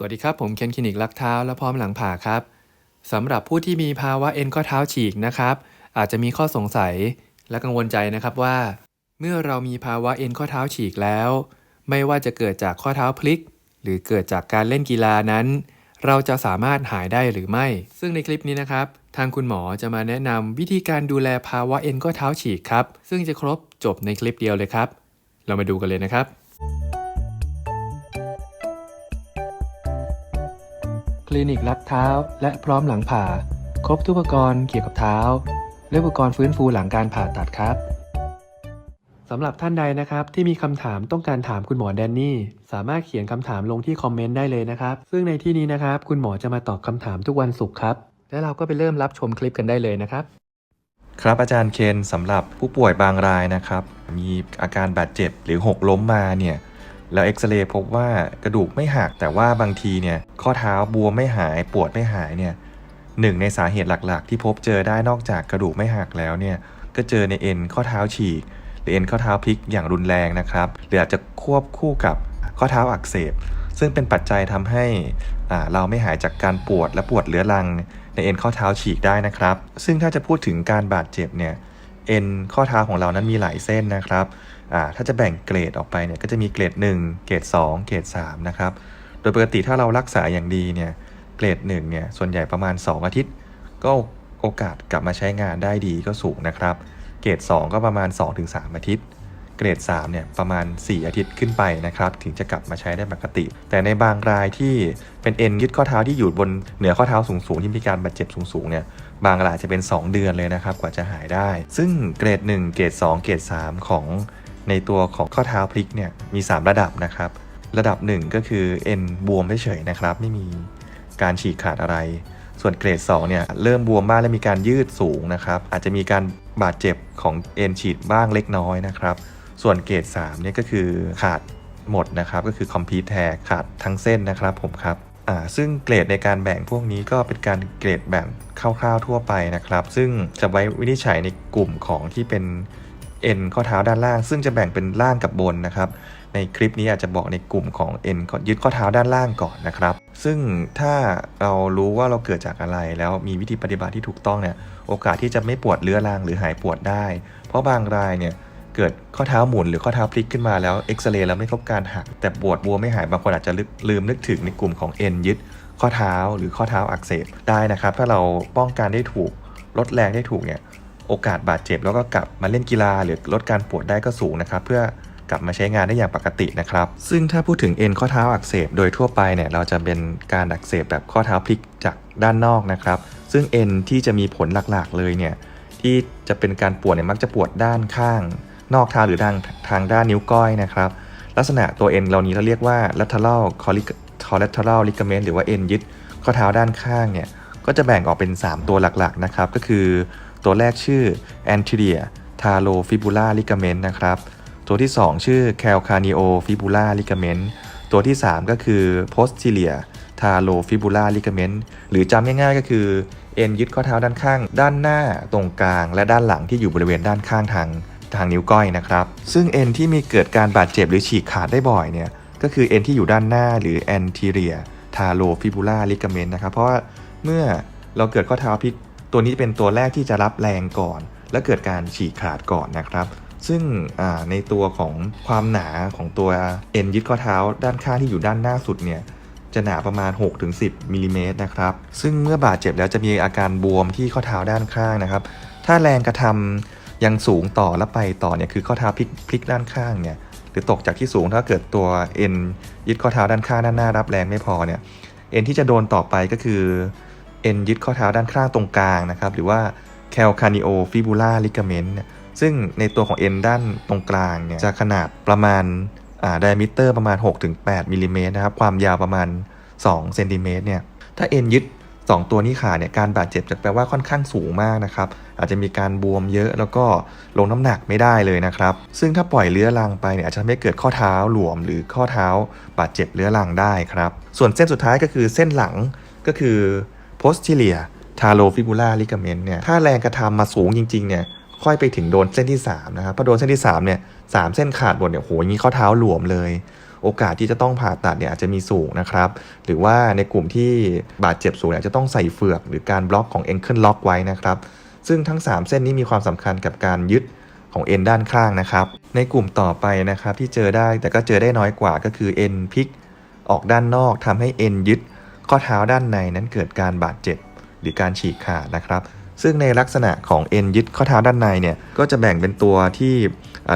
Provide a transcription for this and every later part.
สวัสดีครับ ผมเคนคลินิกลักเท้าและพร้อมหลังผ่าครับสำหรับผู้ที่มีภาวะเอ็นข้อเท้าฉีกนะครับ อาจจะมีข้อสงสัยและกังวลใจนะครับว่า เมื่อเรามีภาวะเอ็นข้อเท้าฉีกแล้ว ไม่ว่าจะเกิดจากข้อเท้าพลิก หรือเกิดจากการเล่นกีฬานั้น เราจะสามารถหายได้หรือไม่ ซึ่งในคลิปนี้นะครับ ทางคุณหมอจะมาแนะนำวิธีการดูแลภาวะเอ็นข้อเท้าฉีกครับซึ่งจะครบจบในคลิปเดียวเลยครับ เรามาดูกันเลยนะครับ คลินิกรัดเท้า และพร้อมหลังผ่า ครบทุกอุปกรณ์เกี่ยวกับเท้า และอุปกรณ์ฟื้นฟูหลังการผ่าตัดครับสำหรับท่านใดนะครับที่มีคำถามต้องการถามคุณหมอแดนนี่ สามารถเขียนคำถามลงที่คอมเมนต์ได้เลยนะครับ ซึ่งในที่นี้นะครับคุณหมอจะมาตอบคำถามทุกวันศุกร์ครับ และเราก็ไปเริ่มรับชมคลิปกันได้เลยนะครับ ครับอาจารย์เคนสำหรับผู้ป่วยบางรายนะครับ มีอาการบาดเจ็บหรือหกล้มมาเนี่ย แล้วเอ็กซเรย์พบว่ากระดูกไม่หักแต่ว่าบางทีเนี่ยข้อเท้าบวมไม่หายปวดไม่หายเนี่ยหนึ่งในสาเหตุหลักๆ ที่พบเจอได้นอกจากกระดูกไม่หักแล้วเนี่ยก็เจอในเอ็นข้อเท้าฉีกหรือเอ็นข้อเท้าพลิกอย่างรุนแรงนะครับหรืออาจจะควบคู่กับข้อเท้าอักเสบ ซึ่งเป็นปัจจัยทำให้อ่าเราไม่หายจากการปวดและปวดเรื้อรัง ในเอ็นข้อเท้าฉีกได้นะครับ ซึ่งถ้าจะพูดถึงการบาดเจ็บเนี่ยเอ็นข้อเท้าของเรานั้นมีหลายเส้นนะครับ ถ้าจะแบ่งเกรดออกไปเนี่ยก็จะมีเกรด 1 เกรด 2 เกรด3นะครับ โดยปกติถ้าเรารักษาอย่างดีเนี่ยเกรด1เนี่ยส่วนใหญ่ประมาณ 2 อาทิตย์ ก็โอกาสกลับมาใช้งานได้ดีก็สูงนะครับ เกรด 2 ก็ประมาณ 2-3 อาทิตย์ เกรด3เนี่ยประมาณ 4 อาทิตย์ขึ้นไปนะครับถึงจะกลับมาใช้ได้ปกติ แต่ในบางรายที่เป็นเอ็นยึดข้อเท้าที่อยู่บนเหนือข้อเท้าสูงๆที่มีการบาดเจ็บสูงๆเนี่ยบางรายจะเป็น 2 เดือนเลยนะครับกว่าจะหายได้ ซึ่งเกรด 1 เกรด 2 เกรด 3 ของ ในตัวของข้อเท้าพลิกเนี่ยมี 3 ระดับนะครับ ระดับ 1 ก็คือเอ็นบวมเฉยๆนะครับ ไม่มีการฉีกขาดอะไร ส่วนเกรด2เนี่ยเริ่มบวมมากและมีการยืดสูงนะครับ อาจจะมีการบาดเจ็บของเอ็นฉีดบ้างเล็กน้อยนะครับ ส่วนเกรด3เนี่ยก็คือขาดหมดนะครับ ก็คือ complete tear ขาดทั้งเส้นนะครับผมครับอ่าซึ่งเกรดในการแบ่งพวกนี้ก็เป็นการเกรดแบ่งคร่าวๆทั่วไปนะครับ ซึ่งจะไว้วินิจฉัยในกลุ่มของที่เป็น เอ็นข้อเท้าด้านล่าง ซึ่งจะแบ่งเป็นล่างกับบนนะครับในคลิปนี้อาจจะบอกในกลุ่มของเอ็นยึดข้อเท้าด้านล่างก่อนนะครับ ซึ่งถ้าเรารู้ว่าเราเกิดจากอะไรแล้วมีวิธีปฏิบัติที่ถูกต้องเนี่ยโอกาสที่จะไม่ปวดเรื้อรังหรือหายปวดได้ เพราะบางรายเนี่ยเกิดข้อเท้าหมุนหรือข้อเท้าพลิกขึ้นมาแล้วเอ็กซเรย์แล้วไม่พบการหัก แต่ปวดบวมไม่หายบางคนอาจจะลืมนึกถึงในกลุ่มของเอ็นยึดข้อเท้าหรือข้อเท้าอักเสบได้นะครับ ถ้าเราป้องกันได้ถูกลดแรงได้ถูกเนี่ย โอกาสบาดเจ็บ แล้วก็กลับมาเล่นกีฬาหรือลดการปวดได้ก็สูงนะครับ เพื่อกลับมาใช้งานได้อย่างปกตินะครับ ซึ่งถ้าพูดถึงเอ็นข้อเท้าอักเสบโดยทั่วไปเนี่ยเราจะเป็นการอักเสบแบบข้อเท้าพลิกจากด้านนอกนะครับ ซึ่งเอ็นที่จะมีผลหลักๆเลยเนี่ยที่จะเป็นการปวดเนี่ยมักจะปวดด้านข้าง นอกเท้าหรือทางทางด้านนิ้วก้อยนะครับ ลักษณะตัวเอ็นเหล่านี้เราเรียกว่า lateral collateral ligament หรือว่าเอ็นยึดข้อเท้าด้านข้างเนี่ยก็จะแบ่งออกเป็น 3 ตัวหลักๆนะครับก็คือ ตัวแรกชื่อ anterior talofibular ligament นะครับ ตัวที่ 2 ชื่อ calcaneofibular ligament ตัวที่ 3 ก็คือ posterior talofibular ligament หรือจำง่ายๆก็คือ เอ็นยึดข้อเท้าด้านข้าง ด้านหน้าตรงกลาง และด้านหลังที่อยู่บริเวณด้านข้างทางทางนิ้วก้อยนะครับ ซึ่งเอ็นที่มีเกิดการบาดเจ็บหรือฉีกขาดได้บ่อยเนี่ยก็คือเอ็นที่อยู่ด้านหน้าหรือ anterior talofibular ligament นะครับ เพราะว่าเมื่อเราเกิดข้อเท้าพลิก ตัวนี้เป็นตัวแรกที่จะรับแรงก่อน และเกิดการฉีกขาดก่อนนะครับ ซึ่งในตัวของความหนาของตัวเอ็นยึดข้อเท้า ด้านข้างที่อยู่ด้านหน้าสุดเนี่ยจะหนาประมาณ 6-10มิลิเมตรนะครับ ซึ่งเมื่อบาดเจ็บแล้วจะมีอาการบวมที่ข้อเท้าด้านข้างนะครับ ถ้าแรงกระทำยังสูงต่อและไปต่อเนี่ยคือข้อเท้าพลิกพลิกด้านข้างเนี่ยหรือตกจากที่สูงถ้าเกิดตัวเอ็นยึดข้อเท้าด้านข้างด้านหน้ารับแรงไม่พอเนี่ยเอ็นที่จะโดนต่อไปก็คือ เอ็นยึดข้อเท้าด้านข้างตรงกลางนะครับ หรือว่า calcaneofibular ligament เนี่ยซึ่งในตัวของเอ็นด้านตรงกลางเนี่ยจะขนาดประมาณอ่า diameter ประมาณ 6-8มิลลิเมตรนะครับ ความยาวประมาณ2เซนติเมตรเนี่ย ถ้าเอ็นยึด 2 ตัวนี้ขาดเนี่ย การบาดเจ็บจะแปลว่าค่อนข้างสูงมากนะครับ อาจจะมีการบวมเยอะแล้วก็ลงน้ำหนักไม่ได้เลยนะครับ ซึ่งถ้าปล่อยเลื้อรังไปเนี่ยอาจจะทำให้เกิดข้อเท้าหลวม หรือข้อเท้าบาดเจ็บเลื้อรังได้ครับ ส่วนเส้นสุดท้ายก็คือเส้นหลังก็คือ posterior talofibular ligament เนี่ยถ้าแรงกระทำมาสูงจริงๆเนี่ยค่อยไปถึงโดนเส้นที่3นะครับพอโดนเส้นที่3เนี่ยสามเส้นขาดหมดเนี่ยโหอย่างนี้ข้อเท้าหลวมเลย โอกาสที่จะต้องผ่าตัดเนี่ยอาจจะมีสูงนะครับ หรือว่าในกลุ่มที่บาดเจ็บสูงเนี่ยจะต้องใส่เฟือก หรือการบล็อกของ ankle lock ไว้นะครับ ซึ่งทั้ง 3 เส้นนี้มีความสำคัญกับการยึดของเอ็นด้านข้างนะครับ ในกลุ่มต่อไปนะครับที่เจอได้แต่ก็เจอได้น้อยกว่าก็คือเอ็นพลิกออกด้านนอกทำให้เอ็นยึด ข้อเท้าด้านในนั้นเกิดการบาดเจ็บหรือการฉีกขาดนะครับ ซึ่งในลักษณะของเอ็นยึดข้อเท้าด้านในเนี่ยก็จะแบ่งเป็นตัวที่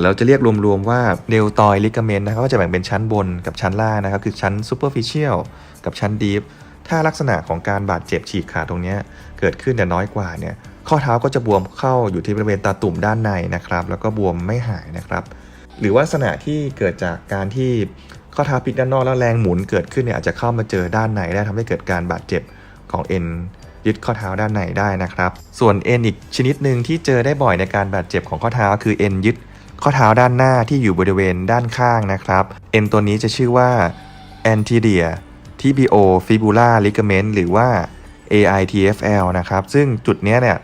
เราจะเรียกรวมๆว่าเดลตอยลิกาเมนต์นะครับก็จะแบ่งเป็นชั้นบนกับชั้นล่างนะครับ คือชั้น superficial กับชั้น deep ถ้าลักษณะของการบาดเจ็บฉีกขาดตรงนี้เกิดขึ้นแต่น้อยกว่าเนี่ยข้อเท้าก็จะบวมเข้าอยู่ที่บริเวณตาตุ่มด้านในนะครับ แล้วก็บวมไม่หายนะครับ หรือว่าลักษณะที่เกิดจากการที่ ข้อเท้าพลิกด้านนอกแล้วแรงหมุนเกิดขึ้นเนี่ยอาจจะเข้ามาเจอด้านในได้ทำให้เกิดการบาดเจ็บของเอ็นยึดข้อเท้าด้านในได้นะครับ ส่วนเอ็นอีกชนิดหนึ่งที่เจอได้บ่อยในการบาดเจ็บของข้อเท้าคือเอ็นยึดข้อเท้าด้านหน้าที่อยู่บริเวณด้านข้างนะครับ เอ็นตัวนี้จะชื่อว่า anterior tibio fibular ligament หรือว่า AITFL นะครับ ซึ่งจุดเนี้ยเนี่ย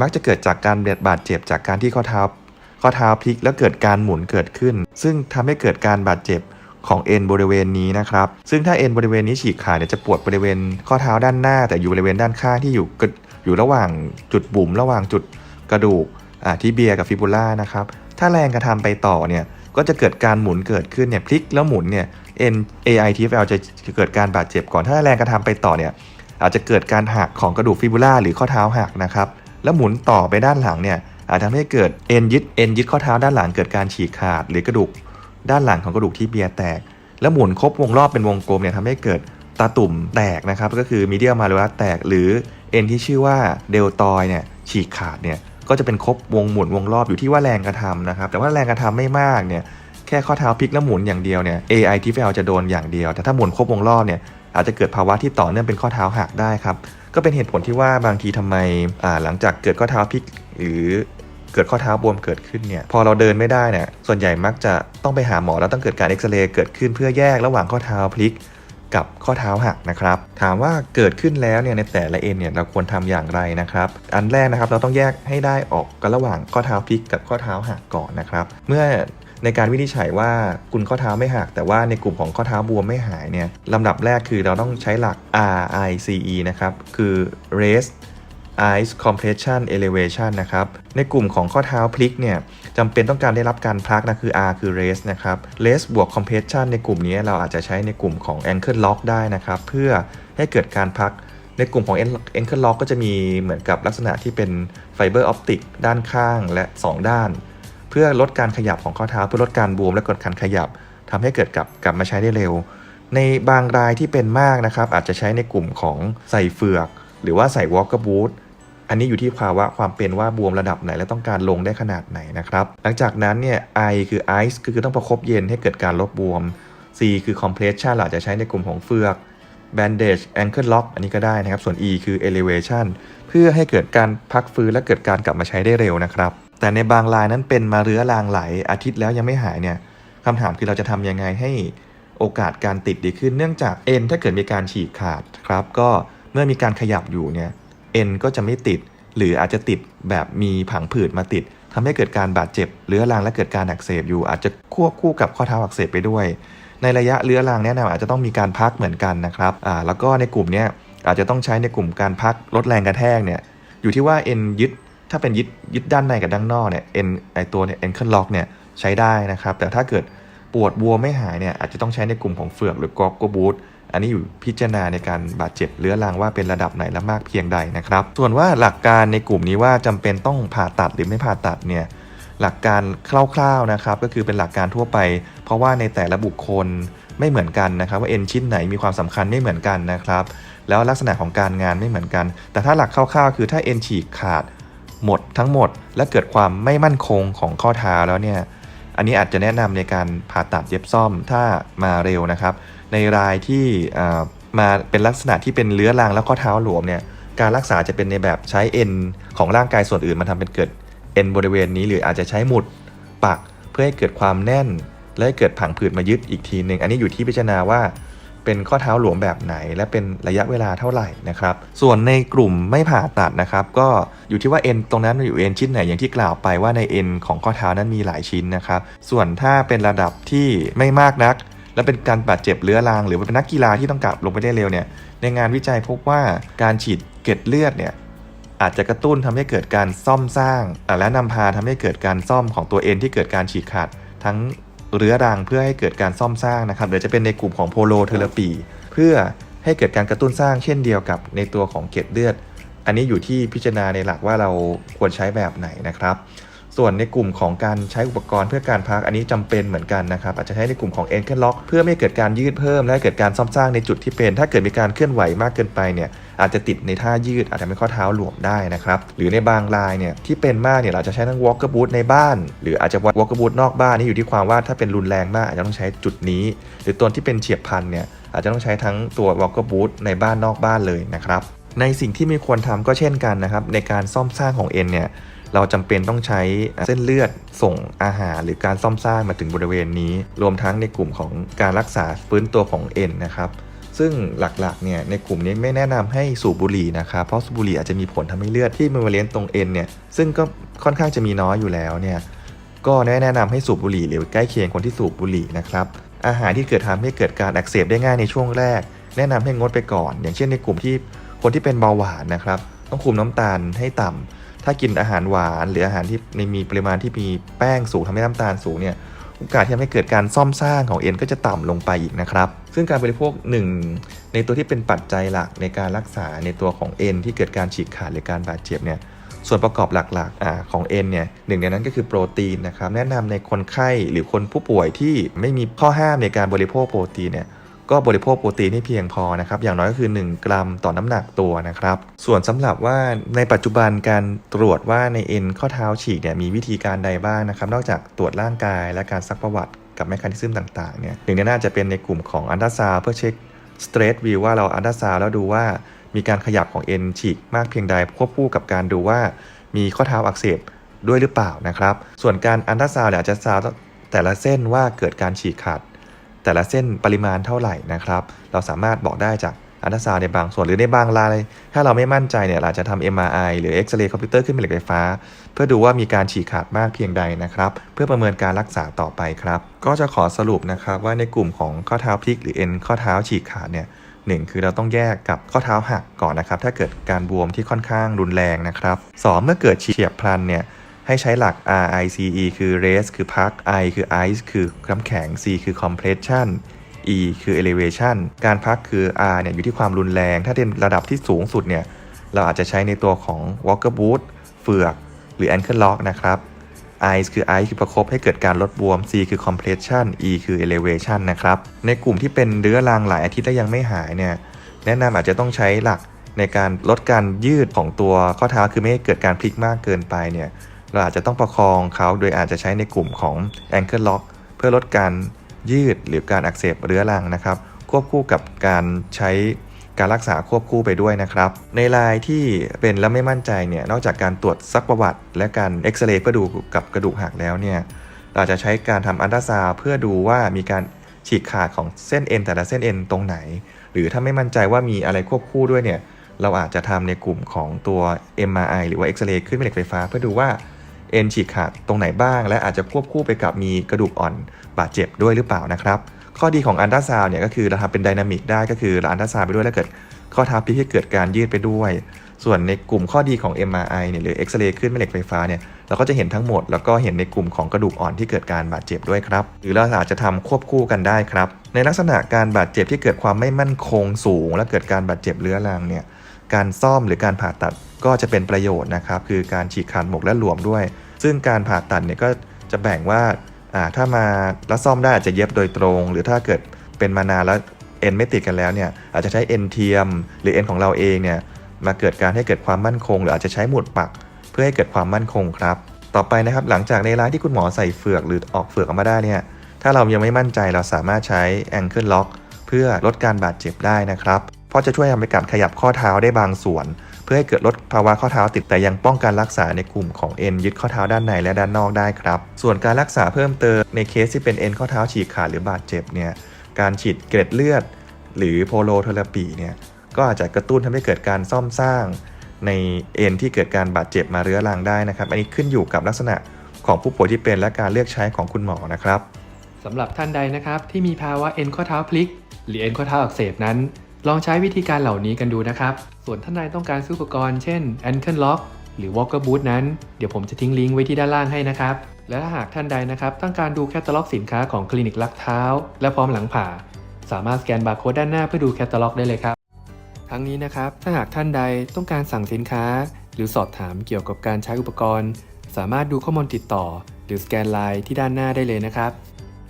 มักจะเกิดจากการบาดเจ็บจากการที่ข้อเท้าข้อเท้าพลิกแล้วเกิดการหมุนเกิดขึ้น ซึ่งทำให้เกิดการบาดเจ็บ ของเอ็นบริเวณนี้นะครับ ซึ่งถ้าเอ็นบริเวณนี้ฉีกขาดเนี่ยจะปวดบริเวณข้อเท้าด้านหน้า แต่อยู่บริเวณด้านข้างที่อยู่กระอยู่ระหว่างจุดบุ๋มระหว่างจุดกระดูกที่เบียกับฟิบูล่านะครับถ้าแรงกระทำไปต่อเนี่ยก็จะเกิดการหมุนเกิดขึ้นเนี่ยพลิกแล้วหมุนเนี่ย N AITFL จะเกิดการบาดเจ็บก่อนถ้าแรงกระทำไปต่อเนี่ยอาจจะเกิดการหักของกระดูกฟิบูล่าหรือข้อเท้าหักนะครับแล้วหมุนต่อไปด้านหลังเนี่ยอาจทำให้เกิดเอ็นยึดเอ็นยึดข้อเท้าด้านหลังเกิดการฉีกขาด หรือกระดูก ด้านหลังของกระดูกที่เบียร์แตก แล้วหมุนครบวงรอบเป็นวงกลมเนี่ยทำให้เกิดตาตุ่มแตกนะครับก็คือมีเดียมารูลัสแตกหรือเอ็นที่ชื่อว่าเดลตอยเนี่ยฉีกขาดเนี่ยก็จะเป็นครบวงหมุนวงรอบอยู่ที่ว่าแรงกระทำนะครับแต่ว่าแรงกระทำไม่มากเนี่ยแค่ข้อเท้าพลิกแล้วหมุนอย่างเดียวเนี่ย AITFL จะโดนอย่างเดียว แต่ถ้าหมุนครบวงรอบเนี่ยอาจจะเกิดภาวะที่ต่อเนื่องเป็นข้อเท้าหักได้ครับก็เป็นเหตุผลที่ว่าบางทีทำไมอ่าหลังจากเกิดข้อเท้าพลิกหรือ เกิดข้อเท้าบวมเกิดขึ้นเนี่ยพอเราเดินไม่ได้เนี่ยส่วนใหญ่มักจะต้องไปหาหมอแล้วต้องเกิดการเอ็กซเรย์เกิดขึ้นเพื่อแยกระหว่างข้อเท้าพลิกกับข้อเท้าหักนะครับ ถามว่าเกิดขึ้นแล้วเนี่ยในแต่ละเอ็นเนี่ยเราควรทำอย่างไรนะครับ อันแรกนะครับเราต้องแยกให้ได้ออกกันระหว่างข้อเท้าพลิกกับข้อเท้าหักก่อนนะครับ เมื่อในการวินิจฉัยว่าคุณข้อเท้าไม่หัก แต่ว่าในกลุ่มของข้อเท้าบวมไม่หายเนี่ยลำดับแรกคือเราต้องใช้หลัก RICE นะครับ คือ raise ice compression elevation นะครับ ในกลุ่มของข้อเท้าพลิกเนี่ยจำเป็นต้องการได้รับการพักนะคือ R คือ raise นะครับ raise บวก compression ในกลุ่มนี้เราอาจจะใช้ในกลุ่มของ ankle lock ได้นะครับ เพื่อให้เกิดการพัก ในกลุ่มของ ankle lock ก็จะมีเหมือนกับลักษณะที่เป็นไฟเบอร์ออปติกด้านข้างและ 2 ด้าน เพื่อลดการขยับของข้อเท้า เพื่อลดการบวมและกดการขยับทำให้เกิดกลับกลับมาใช้ได้เร็ว ในบางรายที่เป็นมากนะครับอาจจะใช้ในกลุ่มของใส่เฟือก หรือว่าใส่ walker boot อั อันนี้อยู่ที่ภาวะความเป็นว่าบวมระดับไหนและต้องการลงได้ขนาดไหนนะครับหลังจากนั้นเนี่ย I คือ ice คือต้องประคบเย็นให้เกิดการลดบวม C คือ compression เราจะใช้ในกลุ่มของเฟือก bandage ankle lock อันนี้ก็ได้นะครับ ส่วน E คือ elevation เพื่อให้เกิดการพักฟื้นและเกิดการกลับมาใช้ได้เร็วนะครับ แต่ในบางรายนั้นเป็นมาเรื้อรางไหลอาทิตย์แล้วยังไม่หายเนี่ยคำถามคือเราจะทำยังไงให้โอกาสการติดดีขึ้น เนื่องจากเอ็นถ้าเกิดมีการฉีกขาดครับ ก็เมื่อมีการขยับอยู่เนี่ย เอ็นก็จะไม่ติด หรืออาจจะติดแบบมีผังผืดมาติดทำให้เกิดการบาดเจ็บเรื้อรังและเกิดการอักเสบอยู่ อาจจะควบคู่กับข้อเท้าอักเสบไปด้วย ในระยะเรื้อรังแนะนำอาจจะต้องมีการพักเหมือนกันนะครับอ่าแล้วก็ในกลุ่มเนี้ยอาจจะต้องใช้ในกลุ่มการพักลดแรงกระแทกเนี่ยอยู่ที่ว่าเอ็นยึดถ้าเป็นยึดยึดด้านในกับด้านนอกเนี่ยเอ็นไอตัวเนี่ยเอ็นเคิลล็อกเนี่ยใช้ได้นะครับ แต่ถ้าเกิดปวดบวมไม่หายเนี่ยอาจจะต้องใช้ในกลุ่มของเฟือกหรือกอกกบูท อันนี้อยู่พิจารณาในการบาดเจ็บเรื้อรังว่าเป็นระดับไหนและมากเพียงใดนะครับ ส่วนว่าหลักการในกลุ่มนี้ว่าจำเป็นต้องผ่าตัดหรือไม่ผ่าตัดเนี่ยหลักการคร่าวๆนะครับก็คือเป็นหลักการทั่วไป เพราะว่าในแต่ละบุคคลไม่เหมือนกันนะครับ ว่าเอ็นชิ้นไหนมีความสำคัญไม่เหมือนกันนะครับ แล้วลักษณะของการงานไม่เหมือนกัน แต่ถ้าหลักคร่าวๆ คือถ้าเอ็นฉีกขาดหมดทั้งหมด และเกิดความไม่มั่นคงของข้อเท้าแล้วเนี่ยอันนี้อาจจะแนะนำในการผ่าตัดเย็บซ่อมถ้ามาเร็วนะครับ ในรายที่มาเป็นลักษณะที่เป็นเลื้อรังแล้วข้อเท้าหลวมเนี่ยการรักษาจะเป็นในแบบใช้เอ็นของร่างกายส่วนอื่นมาทำเป็นเกิดเอ็นบริเวณนี้หรืออาจจะใช้หมุดปักเพื่อให้เกิดความแน่น และให้เกิดผังผืดมายึดอีกทีหนึ่งอันนี้อยู่ที่พิจารณาว่าเป็นข้อเท้าหลวมแบบไหน และเป็นระยะเวลาเท่าไหร่นะครับ ส่วนในกลุ่มไม่ผ่าตัดนะครับ ก็อยู่ที่ว่าเอ็นตรงนั้นอยู่เอ็นชิ้นไหนอย่างที่กล่าวไปว่าในเอ็นของข้อเท้านั้นมีหลายชิ้นนะครับ ส่วนถ้าเป็นระดับที่ไม่มากนัก และเป็นการบาดเจ็บเรื้อรังหรือว่าเป็นนักกีฬาที่ต้องกลับลงไปได้เร็วเนี่ยในงานวิจัยพบว่าการฉีดเกล็ดเลือดเนี่ยอาจจะกระตุ้นทำให้เกิดการซ่อมสร้าง และนำพาทำให้เกิดการซ่อมของตัวเอ็นที่เกิดการฉีกขาด ทั้งเรื้อรังเพื่อให้เกิดการซ่อมสร้างนะครับหรือจะเป็นในกลุ่มของโพโลเทอราปี เพื่อให้เกิดการกระตุ้นสร้างเช่นเดียวกับในตัวของเกล็ดเลือด อันนี้อยู่ที่พิจารณาในหลักว่าเราควรใช้แบบไหนนะครับ ส่วนในกลุ่มของการใช้อุปกรณ์เพื่อการพักอันนี้จำเป็นเหมือนกันนะครับอาจจะใช้ในกลุ่มของ a n น l ล็อกเพื่อไม่ให้เกิดการยืดเพิ่ม และเกิดการซ่อมสร้างในจุดที่เป็น ถ้าเกิดมีการเคลื่อนไหวมากเกินไปเนี่ยอาจจะติดในท่ายืดอาจจะไม่ข้อเท้าหลวมได้นะครับหรือในบางรายเนี่ยที่เป็นมากเนี่ยเราจะใช้ทั้ง walker boot ในบ้าน หรืออาจจะ walker boot นอกบ้านนี่อยู่ที่ความว่าถ้าเป็นรุนแรงมากอาจจะต้องใช้จุดนี้ หรือตัวที่เป็นเฉียบพันเนี่ยอาจจะต้องใช้ทั้งตัว walker boot ในบ้านนอกบ้านเลยนะครับในสิ่งที่ไม่ควรทำก็เช่นกันนะครับในการซ่อมสร้างของเอ็นเนี่ย เราจำเป็นต้องใช้เส้นเลือดส่งอาหารหรือการซ่อมสร้างมาถึงบริเวณนี้ รวมทั้งในกลุ่มของการรักษาฟื้นตัวของเอ็นนะครับซึ่งหลักๆ เนี่ย ในกลุ่มนี้ไม่แนะนำให้สูบบุหรี่นะครับ เพราะสูบบุหรี่อาจจะมีผลทำให้เลือดที่มันมาเลี้ยงตรงเอ็นเนี่ย ซึ่งก็ค่อนข้างจะมีน้อยอยู่แล้วเนี่ย ก็แนะนำให้สูบบุหรี่หรือใกล้เคียงคนที่สูบบุหรี่นะครับ อาหารที่เกิดทำให้เกิดการอักเสบได้ง่ายในช่วงแรก แนะนำให้งดไปก่อน อย่างเช่นในกลุ่มที่คนที่เป็นเบาหวานนะครับ ต้องคุมน้ำตาลให้ต่ำ ถ้ากินอาหารหวานหรืออาหารที่ในมีปริมาณที่มีแป้งสูงทำให้น้ำตาลสูงเนี่ยโอกาสที่ทำให้เกิดการซ่อมสร้างของเอ็นก็จะต่ำลงไปอีกนะครับ ซึ่งการบริโภคหนึ่งในตัวที่เป็นปัจจัยหลักในการรักษาในตัวของเอ็นที่เกิดการฉีกขาดหรือการบาดเจ็บเนี่ยส่วนประกอบหลักๆอของเอ็นเนี่ยหนึ่งในนั้นก็คือโปรตีนนะครับแนะนำในคนไข้หรือคนผู้ป่วยที่ไม่มีข้อห้ามในการบริโภคโปรตีนเนี่ย ก็บริโภคโปรตีนให้เพียงพอนะครับ อย่างน้อยก็คือ 1 กรัมต่อน้ำหนักตัวนะครับ ส่วนสำหรับว่าในปัจจุบันการตรวจว่าในเอ็นข้อเท้าฉีกเนี่ยมีวิธีการใดบ้างนะครับ นอกจากตรวจร่างกายและการซักประวัติกับแมคคานิซึมต่างๆเนี่ยหนึ่งในน่าจะเป็นในกลุ่มของอันดาซาวเพื่อเช็คสเตรทวิวว่าเราอันดาซาวแล้วดูว่ามีการขยับของเอ็นฉีกมากเพียงใดควบคู่กับการดูว่ามีข้อเท้าอักเสบด้วยหรือเปล่านะครับ ส่วนการอันดาซาวเนี่ยอาจจะซาวแต่ละเส้นว่าเกิดการฉีกขาด แต่ละเส้นปริมาณเท่าไหร่นะครับ เราสามารถบอกได้จากอันดาซาวในบางส่วนหรือในบางราย ถ้าเราไม่มั่นใจเนี่ยเราจะทำ MRI หรือเอ็กซเรย์คอมพิวเตอร์ขึ้นแม่เหล็กไฟฟ้า เพื่อดูว่ามีการฉีกขาดมากเพียงใดนะครับ เพื่อประเมินการรักษาต่อไปครับ ก็จะขอสรุปนะครับว่าในกลุ่มของข้อเท้าพลิกหรือเอ็นข้อเท้าฉีกขาดเนี่ยหนึ่งคือเราต้องแยกกับข้อเท้าหักก่อนนะครับ ถ้าเกิดการบวมที่ค่อนข้างรุนแรงนะครับสองเมื่อเกิดเฉียบพลันเนี่ย ให้ใช้หลัก RICE คือ raise คือพัก I คือ ice คือน้ำแข็ง C คือ compression E คือ elevation การพักคือ R เนี่ยอยู่ที่ความรุนแรง ถ้าเป็นระดับที่สูงสุดเนี่ยเราอาจจะใช้ในตัวของ walker boot เฟือก หรือ ankle lock นะครับ Ice คือ ice คือประคบให้เกิดการลดบวม C คือ compression E คือ elevation นะครับ ในกลุ่มที่เป็นเรื้อรังหลายอาทิตย์และยังไม่หายเนี่ยแนะนำอาจจะต้องใช้หลักในการลดการยืดของตัวข้อเท้าคือไม่ให้เกิดการพลิกมากเกินไปเนี่ย เราอาจจะต้องประคองเขาโดยอาจจะใช้ในกลุ่มของ ankle lock เพื่อลดการยืดหรือการอักเสบเรื้อรังนะครับ ควบคู่กับการใช้การรักษาควบคู่ไปด้วยนะครับ ในรายที่เป็นแล้วไม่มั่นใจเนี่ยนอกจากการตรวจซักประวัติ และการเอ็กซเรย์เพื่อดูกับกระดูกหักแล้วเนี่ยเราจะใช้การทำอันตราซาวเพื่อดูว่ามีการฉีกขาดของเส้นเอ็นแต่ละเส้นเอ็นตรงไหน หรือถ้าไม่มั่นใจว่ามีอะไรควบคู่ด้วยเนี่ยเราอาจจะทำในกลุ่มของตัว MRI หรือว่าเอ็กซเรย์ขึ้นแม่เหล็กไฟฟ้า เพื่อดูว่า เอ็นฉีกขาดตรงไหนบ้าง และอาจจะควบคู่ไปกับมีกระดูกอ่อนบาดเจ็บด้วยหรือเปล่านะครับ ข้อดีของอันตราซาวเนี่ยก็คือเราทำเป็นไดนามิกได้ก็คือเราอันตราซาวไปด้วยแล้วเกิดข้อเท้าพลิกให้เกิดการยืดไปด้วย ส่วนในกลุ่มข้อดีของ MRI เนี่ยหรือเอ็กซเรย์ขึ้นแม่เหล็กไฟฟ้าเนี่ยเราก็จะเห็นทั้งหมด แล้วก็เห็นในกลุ่มของกระดูกอ่อนที่เกิดการบาดเจ็บด้วยครับ หรือเราอาจจะทำควบคู่กันได้ครับ ในลักษณะการบาดเจ็บที่เกิดความไม่มั่นคงสูง และเกิดการบาดเจ็บเรื้อรังเนี่ยการซ่อมหรือการผ่าตัดก็จะเป็นประโยชน์นะครับ คือการฉีกขาดหมกและหลวมด้วย ซึ่งการผ่าตัดเนี่ยก็จะแบ่งว่าถ้ามาแล้วซ่อมได้อาจจะเย็บโดยตรง หรือถ้าเกิดเป็นมานานแล้วเอ็นไม่ติดกันแล้วเนี่ยอาจจะใช้เอ็นเทียม หรือเอ็นของเราเองเนี่ยมาเกิดการให้เกิดความมั่นคง หรืออาจจะใช้หมุดปัก เพื่อให้เกิดความมั่นคงครับ ต่อไปนะครับหลังจากในรายที่คุณหมอใส่เฟือกหรือออกเฟือกออกมาได้เนี่ยถ้าเรายังไม่มั่นใจเราสามารถใช้ ankle lock เพื่อลดการบาดเจ็บได้นะครับ เพราะจะช่วยทำให้การขยับข้อเท้าได้บางส่วน เพื่อให้เกิดลดภาวะข้อเท้าติดแต่ยังป้องกันรักษาในกลุ่มของเอ็นยึดข้อเท้าด้านในและด้านนอกได้ครับ ส่วนการรักษาเพิ่มเติมในเคสที่เป็นเอ็นข้อเท้าฉีกขาดหรือบาดเจ็บเนี่ยการฉีดเกล็ดเลือด หรือโพโลเทอราปีเนี่ยก็อาจจะกระตุ้นทำให้เกิดการซ่อมสร้างในเอ็นที่เกิดการบาดเจ็บมาเรื้อรังได้นะครับ อันนี้ขึ้นอยู่กับลักษณะของผู้ป่วยที่เป็นและการเลือกใช้ของคุณหมอนะครับสำหรับท่านใดนะครับที่มีภาวะเอ็นข้อเท้าพลิก หรือเอ็นข้อเท้าอักเสบนั้น ลองใช้วิธีการเหล่านี้กันดูนะครับ ส่วนท่านใดต้องการซื้ออุปกรณ์เช่น ankle lock หรือ walker boot นั้น เดี๋ยวผมจะทิ้งลิงก์ไว้ที่ด้านล่างให้นะครับ และถ้าหากท่านใดนะครับต้องการดูแคตตาล็อกสินค้าของคลินิกลักเท้า และพร้อมหลังผ่า สามารถสแกนบาร์โค้ดด้านหน้าเพื่อดูแคตตาล็อกได้เลยครับทั้งนี้นะครับถ้าหากท่านใดต้องการสั่งสินค้า หรือสอบถามเกี่ยวกับการใช้อุปกรณ์ สามารถดูข้อมูลติดต่อ หรือสแกนไลน์ที่ด้านหน้าได้เลยนะครับ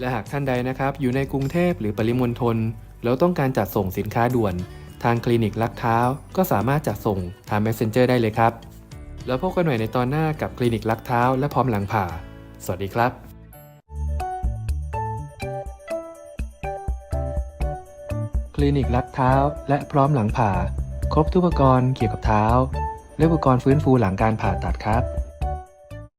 และหากท่านใดนะครับอยู่ในกรุงเทพหรือปริมณฑล แล้วต้องการจัดส่งสินค้าด่วน ทางคลินิกลักเท้า ก็สามารถจัดส่งทาง Messenger ได้เลยครับ แล้วพบกันใหม่ในตอนหน้ากับคลินิกลักเท้า และพร้อมหลังผ่า สวัสดีครับคลินิกลักเท้า และพร้อมหลังผ่า ครบทุกอุปกรณ์เกี่ยวกับเท้า และอุปกรณ์ฟื้นฟูหลังการผ่าตัดครับ